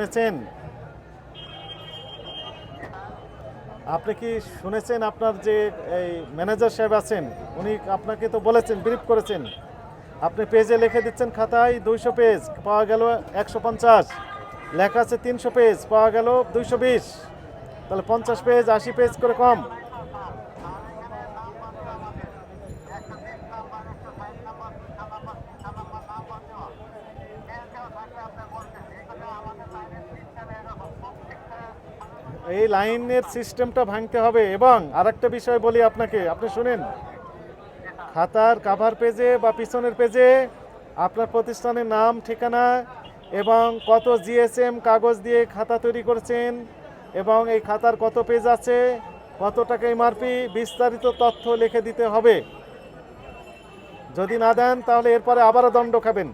শুনেছেন? আপনি কি শুনেছেন আপনার যে এই ম্যানেজার সাহেব আছেন? উনি আপনাকে তো বলেছেন ব্রিফ করেছেন। আপনি পেজে লিখে দিচ্ছেন খাতায় দুইশো পেজ পাওয়া গেল একশো পঞ্চাশ। লেখা আছে তিনশো পেজ পাওয়া গেল দুইশো বিশ। তাহলে পঞ্চাশ পেজ আশি পেজ করে কম। এই লাইনের সিস্টেমটা ভাঙতে হবে। এবং আরেকটা বিষয় বলি আপনাকে, আপনি শুনেন, খাতার কাভার পেজে বা পিছনের পেজে আপনার প্রতিষ্ঠানের নাম, ঠিকানা এবং কত জিএসএম কাগজ দিয়ে খাতা তৈরি করেছেন এবং এই খাতার কত পেজ আছে, কত টাকা এমআরপি বিস্তারিত তথ্য লিখে দিতে হবে। যদি না দেন, তাহলে এরপরে আবারও দণ্ড খাবেন।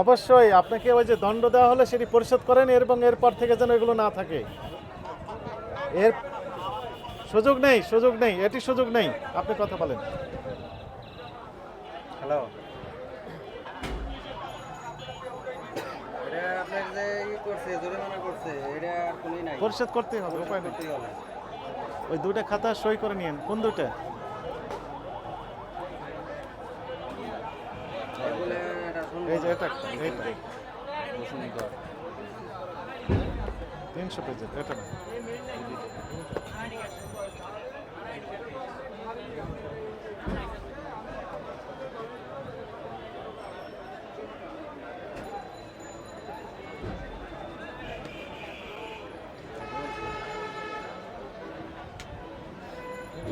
অবশ্যই আপনাকে ওই যে দণ্ড দেওয়া হলে সেটি পরিশোধ করেন এবং এরপর থেকে যেন এগুলো না থাকে। এর সুযোগ নেই সুযোগ নেই এটি সুযোগ নেই। আপনি কথা বলেন। হ্যালো করছে জরিমানা করছে এটা আর কোনই নাই। পরিশোধ করতে হবে উপায় নেই। ওই দুটা খাতা সই করে নিন কোন দুটা এটা এই যে তিনশো পেজের এটা না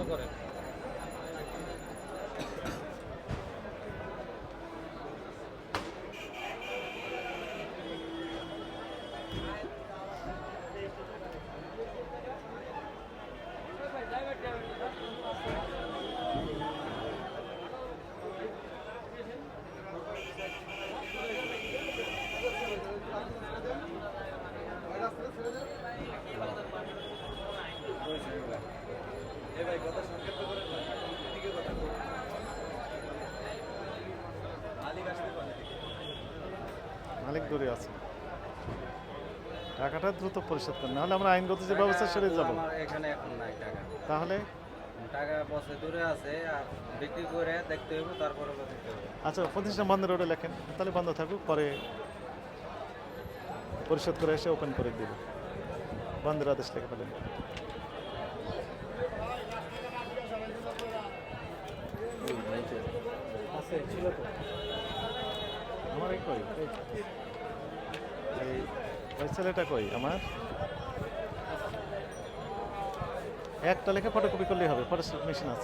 করেন মালিক দূরে আছে। টাকাটা দ্রুত পরিশোধ করেন নাহলে আমরা আইনগত যে ব্যবস্থা সেরে যাব। এখানে এখন নাই টাকা। তাহলে? টাকা বসে দূরে আছে আর বিক্রি করে দেখতে হবে তারপরে আচ্ছা প্রতিষ্ঠান বন্ধের ওটা লেখেন। তাহলে বন্ধ থাকুক পরে পরিশোধ করে এসে ওপেন করে দিব। বন্ধের আদেশ লিখে ফেলেন। আছে, ছিল তো। আমার কই? ওই ছেলেটা কই আমার? একটা লেখা ফটোকপি করলেই হবে ফটো মেশিন আছে।